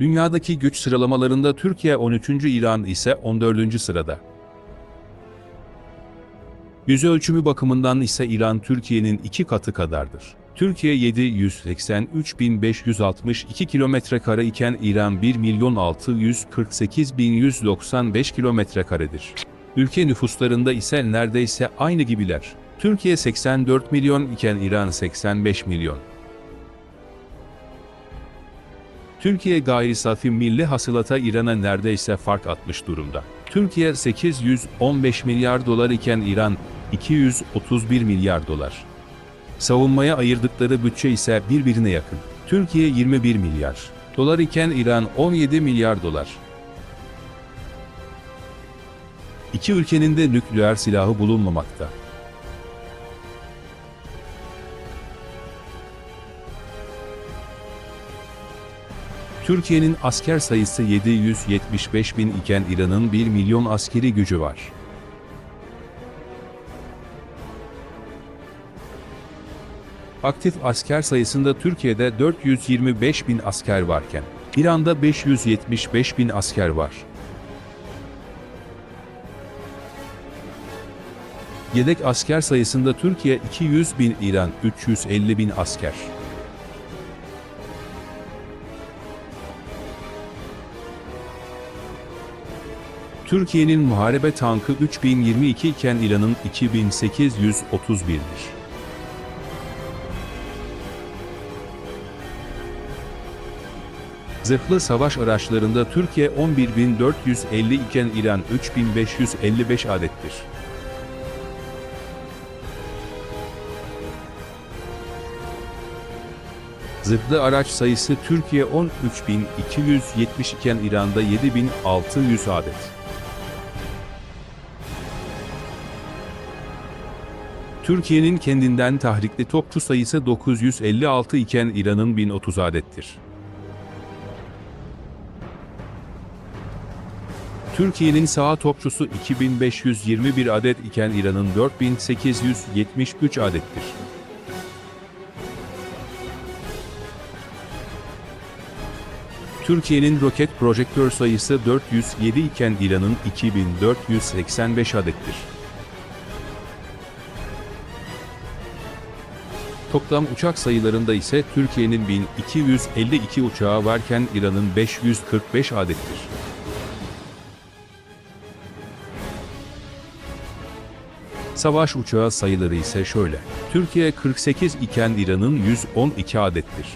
Dünyadaki güç sıralamalarında Türkiye 13. İran ise 14. sırada. Yüz ölçümü bakımından ise İran Türkiye'nin iki katı kadardır. Türkiye 783.562 kilometre kare iken İran 1.648.195 kilometre karedir. Ülke nüfuslarında ise neredeyse aynı gibiler. Türkiye 84 milyon iken İran 85 milyon. Türkiye gayri safi milli hasılata İran'a neredeyse fark atmış durumda. Türkiye 815 milyar dolar iken İran 231 milyar dolar. Savunmaya ayırdıkları bütçe ise birbirine yakın. Türkiye 21 milyar dolar iken İran 17 milyar dolar. İki ülkenin de nükleer silahı bulunmamakta. Türkiye'nin asker sayısı 775 bin iken İran'ın 1 milyon askeri gücü var. Aktif asker sayısında Türkiye'de 425 bin asker varken, İran'da 575 bin asker var. Yedek asker sayısında Türkiye 200 bin, İran 350 bin asker. Türkiye'nin muharebe tankı 3022 iken İran'ın 2831'dir. Zırhlı savaş araçlarında Türkiye 11.450 iken İran 3.555 adettir. Zırhlı araç sayısı Türkiye 13.270 iken İran'da 7.600 adet. Türkiye'nin kendinden tahrikli topçu sayısı 956 iken İran'ın 1030 adettir. Türkiye'nin sağ topçusu 2521 adet iken İran'ın 4873 adettir. Türkiye'nin roket projektör sayısı 407 iken İran'ın 2485 adettir. Toplam uçak sayılarında ise Türkiye'nin 1252 uçağı varken İran'ın 545 adettir. Savaş uçağı sayıları ise şöyle. Türkiye 48 iken İran'ın 112 adettir.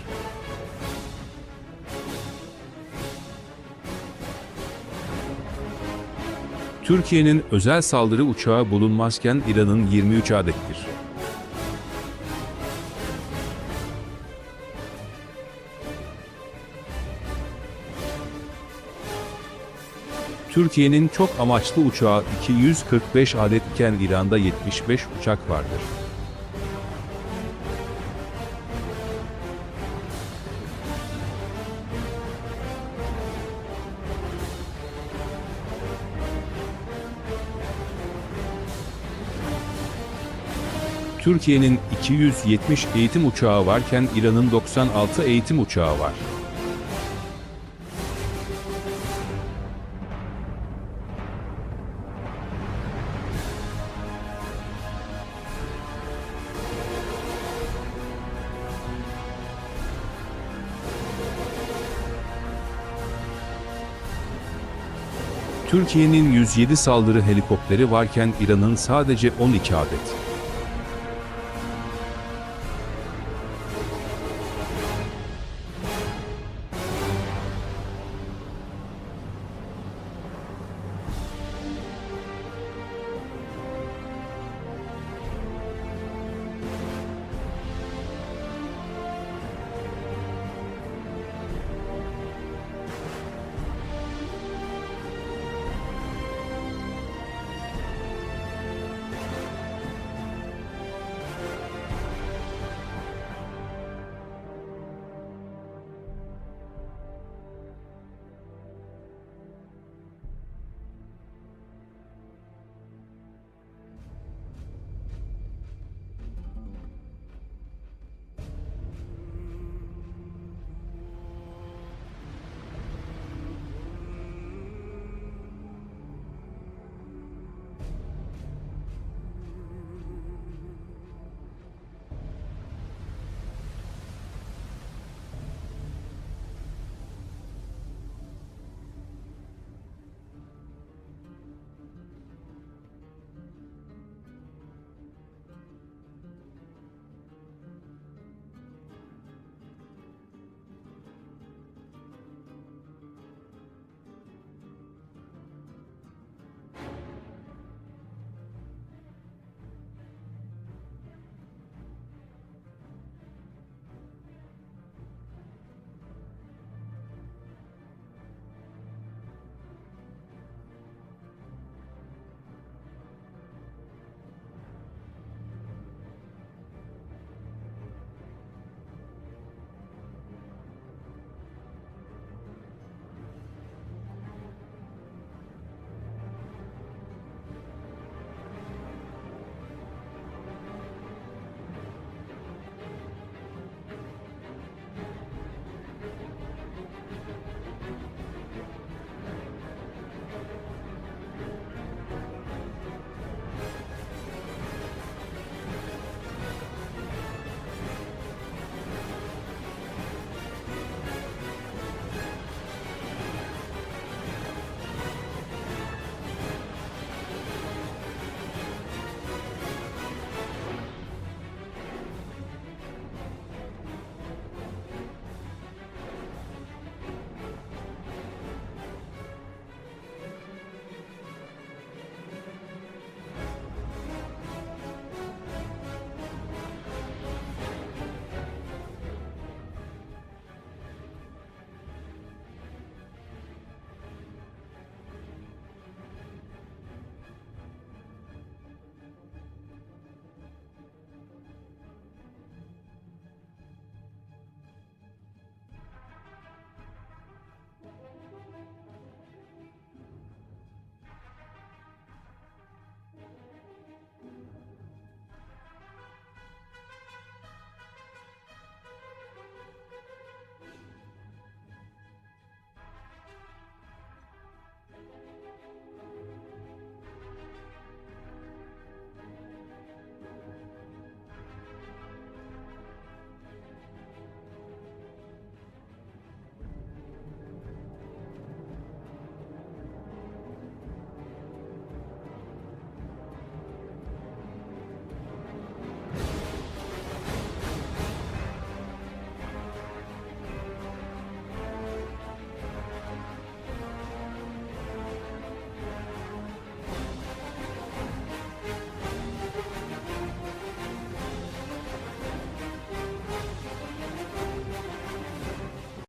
Türkiye'nin özel saldırı uçağı bulunmazken İran'ın 23 adettir. Türkiye'nin çok amaçlı uçağı 245 adet iken İran'da 75 uçak vardır. Türkiye'nin 270 eğitim uçağı varken İran'ın 96 eğitim uçağı var. Türkiye'nin 107 saldırı helikopteri varken İran'ın sadece 12 adet.